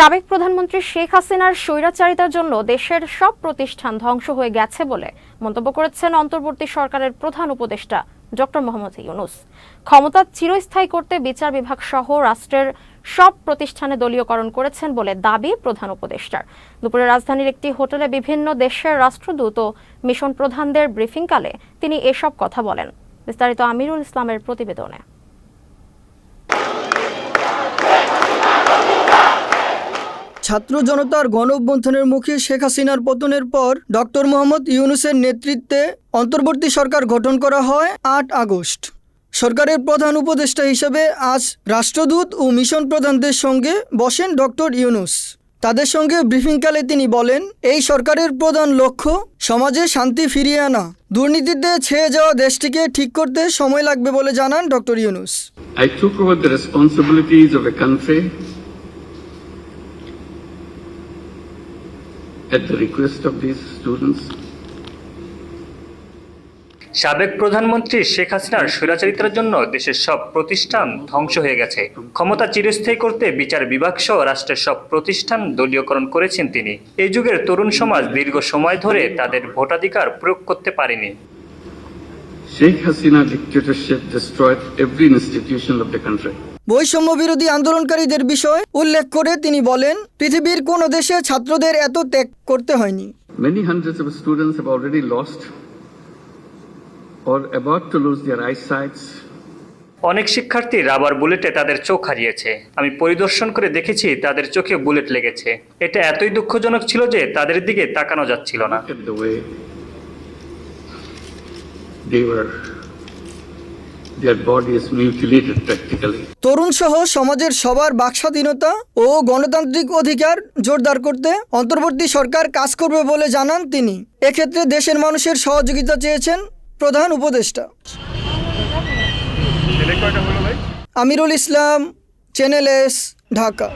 সাবেক প্রধানমন্ত্রী শেখ হাসিনার স্বৈরাচারিতার জন্য দেশের সব প্রতিষ্ঠান ধ্বংস হয়ে গেছে বলে মন্তব্য করেছেন অন্তর্বর্তী সরকারের প্রধান উপদেষ্টা ডক্টর মোহাম্মদ ইউনুস। ক্ষমতা চিরস্থায়ী করতে বিচার বিভাগ সহ রাষ্ট্রের সব প্রতিষ্ঠানে দলীয়করণ করেছেন বলে দাবি প্রধান উপদেষ্টার। দুপুরে রাজধানীর একটি হোটেলে বিভিন্ন দেশের রাষ্ট্রদূত ও মিশন প্রধানদের ব্রিফিংকালে তিনি এসব কথা বলেন। বিস্তারিত আমিরুল ইসলামের প্রতিবেদনে। ছাত্র জনতার গণ অভ্যন্থনের মুখে শেখ হাসিনার পতনের পর ডক্টর মোহাম্মদ ইউনুসের নেতৃত্বে অন্তর্বর্তী সরকার গঠন করা হয় আট আগস্ট। সরকারের প্রধান উপদেষ্টা হিসেবে আজ রাষ্ট্রদূত ও মিশন প্রধানদের সঙ্গে বসেন ডক্টর ইউনুস। তাদের সঙ্গে ব্রিফিংকালে তিনি বলেন, এই সরকারের প্রধান লক্ষ্য, সমাজে শান্তি ফিরিয়ে আনা। দুর্নীতিতে ছেয়ে যাওয়া দেশটিকে ঠিক করতে সময় লাগবে বলে জানান doctor Yunus. At the request of these students. সাবেক প্রধানমন্ত্রী শেখ হাসিনার স্বৈরাচারিতার জন্য দেশের সব প্রতিষ্ঠান ধ্বংস হয়ে গেছে। ক্ষমতা চিরস্থায়ী করতে বিচার বিভাগ সহ রাষ্ট্রের সব প্রতিষ্ঠান দলীয়করণ করেছেন তিনি। এই যুগের তরুণ সমাজ দীর্ঘ সময় ধরে তাদের ভোটাধিকার প্রয়োগ করতে পারেনি। Sheikh Hasina dictatorship destroyed every institution of the country বৈষম্য বিরোধী আন্দোলনকারীদের বিষয় উল্লেখ করে তিনি বলেন পৃথিবীর কোন দেশে ছাত্রদের এত ত্যাগ করতে হয়নি। Many hundreds of students have already lost or about to lose their eyesights অনেক শিক্ষার্থী রাবার বুলেটে তাদের চোখ হারিয়েছে। আমি পরিদর্শন করে দেখেছি তাদের চোখে বুলেট লেগেছে। এটা এতই দুঃখজনক ছিল যে তাদের দিকে তাকানো যাচ্ছিল না। They were, their bodies mutilated practically. তরুণ সহ সমাজের সবার বাকস্বাধীনতা ও গণতান্ত্রিক অধিকার জোরদার করতে অন্তর্বর্তী সরকার কাজ করবে বলে জানান তিনি। এক্ষেত্রে দেশের মানুষের সহযোগিতা চেয়েছেন প্রধান উপদেষ্টা। Amirul Islam channel S Dhaka.